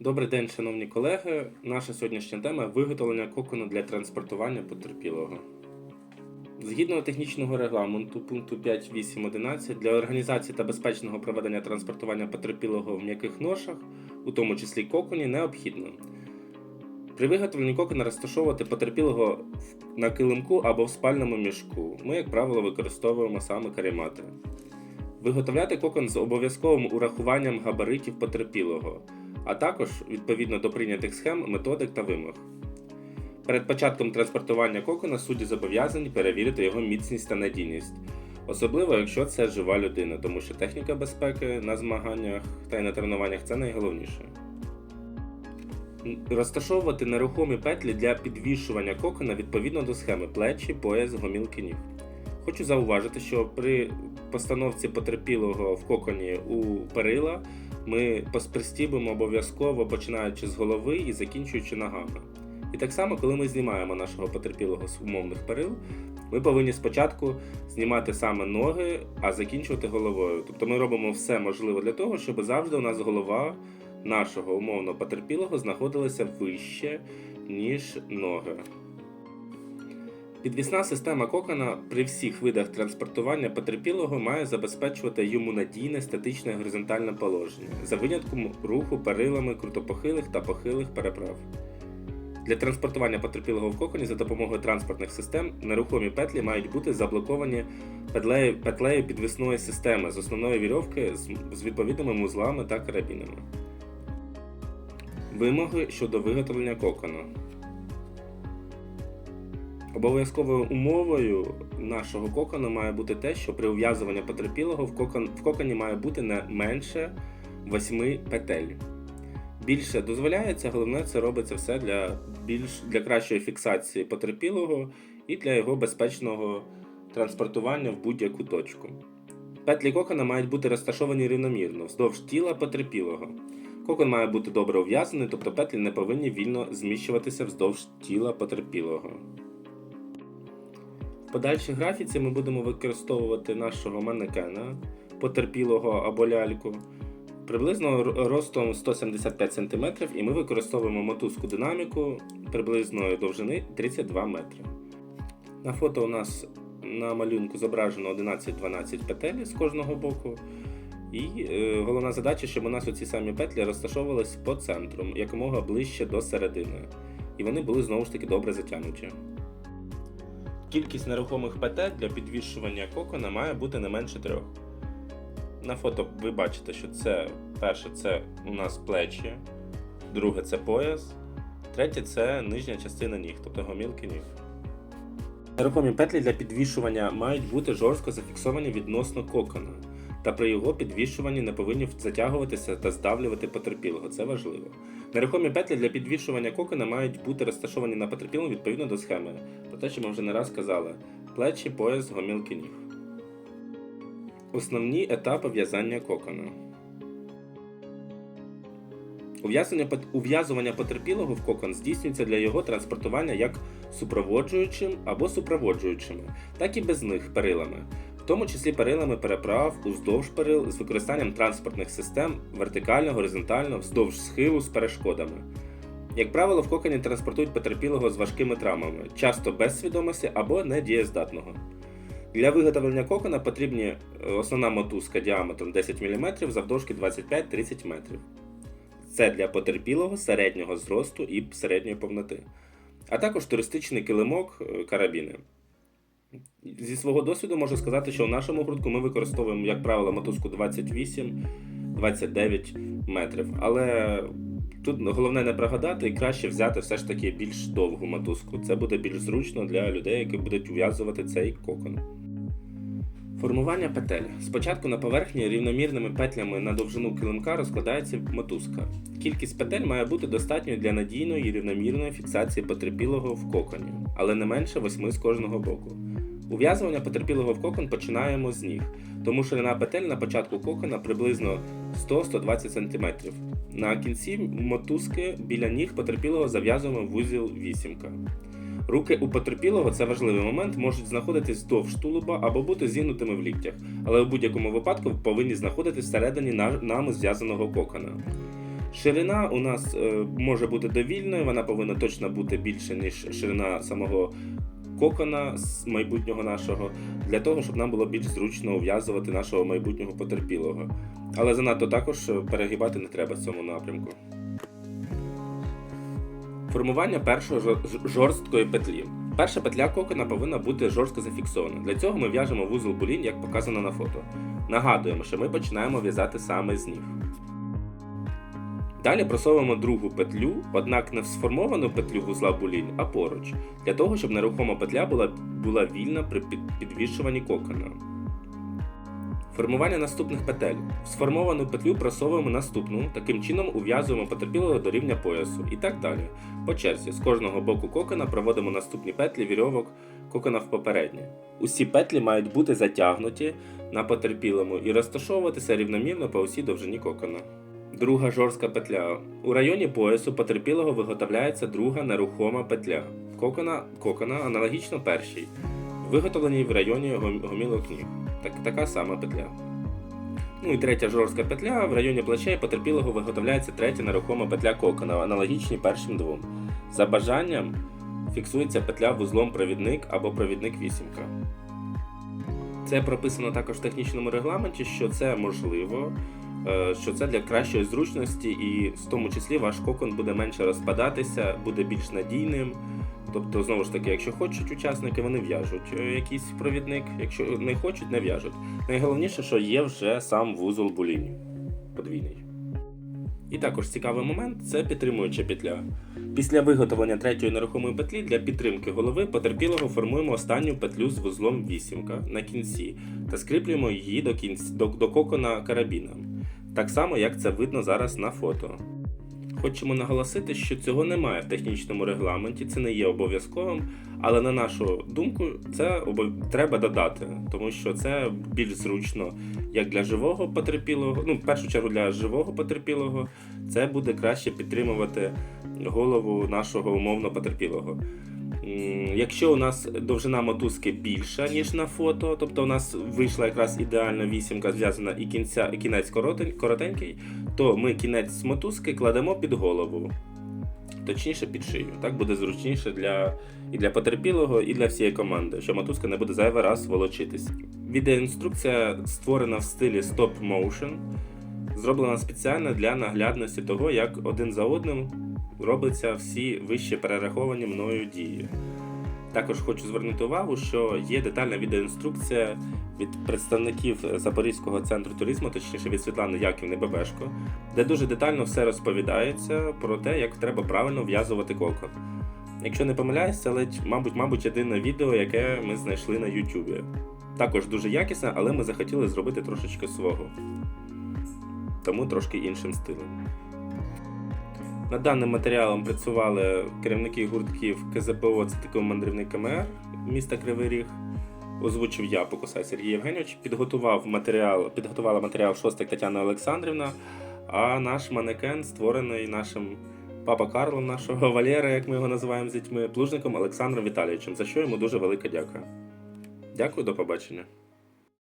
Добрий день, шановні колеги. Наша сьогоднішня тема виготовлення кокону для транспортування потерпілого. Згідно технічного регламенту пункту 5.8.11 для організації та безпечного проведення транспортування потерпілого в м'яких ношах, у тому числі коконі, необхідно при виготовленні кокона розташовувати потерпілого на килимку або в спальному мішку. Ми, як правило, використовуємо саме каремати. Виготовляти кокон з обов'язковим урахуванням габаритів потерпілого, а також відповідно до прийнятих схем, методик та вимог. Перед початком транспортування кокона судді зобов'язані перевірити його міцність та надійність, особливо якщо це жива людина, тому що техніка безпеки на змаганнях та й на тренуваннях це найголовніше. Розташовувати нерухомі петлі для підвішування кокона відповідно до схеми плечі, пояс, гомілки ніг. Хочу зауважити, що при постановці потерпілого в коконі у перила ми пос- пристібимо обов'язково починаючи з голови і закінчуючи ногами. І так само, коли ми знімаємо нашого потерпілого з умовних перил, ми повинні спочатку знімати саме ноги, а закінчувати головою. Тобто ми робимо все можливе для того, щоб завжди у нас голова нашого умовно потерпілого знаходилася вище, ніж ноги. Підвісна система кокона при всіх видах транспортування потерпілого має забезпечувати йому надійне статичне горизонтальне положення за винятком руху перилами крутопохилих та похилих переправ. Для транспортування потерпілого в коконі за допомогою транспортних систем нерухомі петлі мають бути заблоковані петлею, петлею підвісної системи з основної вірьовки з, відповідними музлами та карабінами. Вимоги щодо виготовлення кокону. Обов'язковою умовою нашого кокону має бути те, що при ув'язуванні потерпілого в, кокон, в коконі має бути не менше 8 петель. Більше дозволяється, головне, це робиться все для, більш, для кращої фіксації потерпілого і для його безпечного транспортування в будь-яку точку. Петлі кокона мають бути розташовані рівномірно вздовж тіла потерпілого. Кокон має бути добре ув'язаний, тобто петлі не повинні вільно зміщуватися вздовж тіла потерпілого. Подальшій графіці ми будемо використовувати нашого манекена, потерпілого або ляльку, приблизно ростом 175 см, і ми використовуємо мотузку динаміку приблизної довжини 32 метри. На фото у нас на малюнку зображено 11-12 петель з кожного боку. І е, головна задача, щоб у нас оці самі петлі розташовувались по центру, якомога ближче до середини. І вони були знову ж таки добре затягнуті. Кількість нерухомих петель для підвішування кокона має бути не менше трьох. На фото ви бачите, що це перше це у нас плечі, друге це пояс, третє це нижня частина ніг, тобто гомілки ніг. Нерухомі петлі для підвішування мають бути жорстко зафіксовані відносно кокона, та при його підвішуванні не повинні затягуватися та здавлювати потерпілого. Це важливо. Нерухомі петлі для підвішування кокона мають бути розташовані на потерпілому відповідно до схеми, про те, що ми вже не раз казали: плечі, пояс, гомілки ніг. Основні етапи в'язання кокона. Ув'язування потерпілого в кокон здійснюється для його транспортування як супроводжуючим або супроводжуючими, так і без них перилами, тому числі перилами переправ уздовж перил з використанням транспортних систем вертикально, горизонтально, вздовж схилу з перешкодами. Як правило, в коконі транспортують потерпілого з важкими травмами, часто без свідомості або недієздатного. Для виготовлення кокона потрібні е, основна мотузка діаметром 10 мм завдовжки 25-30 метрів. Це для потерпілого середнього зросту і середньої повноти, а також туристичний килимок е, карабіни. Зі свого досвіду можу сказати, що в нашому грудку ми використовуємо, як правило, мотузку 28-29 метрів. Але тут головне не прогадати і краще взяти все ж таки більш довгу мотузку. Це буде більш зручно для людей, які будуть ув'язувати цей кокон. Формування петель. Спочатку на поверхні рівномірними петлями на довжину килимка розкладається мотузка. Кількість петель має бути достатньою для надійної і рівномірної фіксації потерпілого в коконі, але не менше восьми з кожного боку. Ув'язування потерпілого в кокон починаємо з ніг, тому ширина петель на початку кокона приблизно 100-120 см. На кінці мотузки біля ніг потерпілого зав'язуємо вузіл вісімка. Руки у потерпілого це важливий момент, можуть знаходитись вздовж тулуба або бути зігнутими в ліктях, але у будь-якому випадку повинні знаходитись всередині нами зв'язаного кокона. Ширина у нас е, може бути довільною, вона повинна точно бути більше, ніж ширина самого кокона з майбутнього нашого, для того, щоб нам було більш зручно ув'язувати нашого майбутнього потерпілого. Але занадто також е, перегибати не треба в цьому напрямку. Формування першої жорсткої петлі. Перша петля кокона повинна бути жорстко зафіксована. Для цього ми в'яжемо вузол булінь, як показано на фото. Нагадуємо, що ми починаємо в'язати саме з ніг. Далі просовуємо другу петлю, однак не в сформовану петлю вузла булінь, а поруч, для того, щоб нерухома петля була, була вільна при підвішуванні кокона. Формування наступних петель. В сформовану петлю просовуємо наступну, таким чином ув'язуємо потерпілого до рівня поясу і так далі. По черзі, з кожного боку кокона проводимо наступні петлі вірьовок кокона в попередні. Усі петлі мають бути затягнуті на потерпілому і розташовуватися рівномірно по усій довжині кокона. Друга жорстка петля. У районі поясу потерпілого виготовляється друга нерухома петля. Кокона, кокона аналогічно першій, виготовленій в районі гомілок ніг. Так, така сама петля. Ну і третя жорстка петля. В районі плечей потерпілого виготовляється третя нерухома петля кокона, аналогічні першим двом. За бажанням фіксується петля вузлом провідник або провідник вісімка. Це прописано також в технічному регламенті, що це можливо, е, що це для кращої зручності, і в тому числі ваш кокон буде менше розпадатися, буде більш надійним. Тобто, знову ж таки, якщо хочуть учасники, вони в'яжуть е, якийсь провідник, якщо не хочуть, не в'яжуть. Найголовніше, що є вже сам вузол буліні подвійний. І також цікавий момент це підтримуюча петля. Після виготовлення третьої нерухомої петлі для підтримки голови потерпілого формуємо останню петлю з вузлом вісімка на кінці та скріплюємо її до, кінць, до, до кокона карабіном. Так само, як це видно зараз на фото. Хочемо наголосити, що цього немає в технічному регламенті, це не є обов'язковим, але на нашу думку, це треба додати, тому що це більш зручно як для живого потерпілого, ну, в першу чергу для живого потерпілого, це буде краще підтримувати голову нашого умовно потерпілого. Якщо у нас довжина мотузки більша, ніж на фото, тобто у нас вийшла якраз ідеально вісімка зв'язана і кінця, і кінець коротень- коротенький, то ми кінець мотузки кладемо під голову, точніше під шию. Так буде зручніше для, і для потерпілого, і для всієї команди, що мотузка не буде зайвий раз волочитись. Відеоінструкція створена в стилі Stop Motion, зроблена спеціально для наглядності того, як один за одним робляться всі вище перераховані мною дії. Також хочу звернути увагу, що є детальна відеоінструкція від представників Запорізького центру туризму, точніше від Світлани Яківни Бебешко, де дуже детально все розповідається про те, як треба правильно в'язувати кокон. Якщо не помиляюсь, це ледь, мабуть, мабуть, єдине відео, яке ми знайшли на YouTube. Також дуже якісне, але ми захотіли зробити трошечки свого. Тому трошки іншим стилем. Над даним матеріалом працювали керівники гуртків КЗПО «Цитиков мандрівний КМР міста Кривий Ріг. Озвучив я Покусай Сергій Євгеньович, підготував матеріал, підготувала матеріал Шостак Тетяна Олександрівна, а наш манекен створений нашим папа Карлом, нашого Валєра, як ми його називаємо з дітьми, плужником Олександром Віталійовичем, за що йому дуже велика дяка. Дякую, до побачення.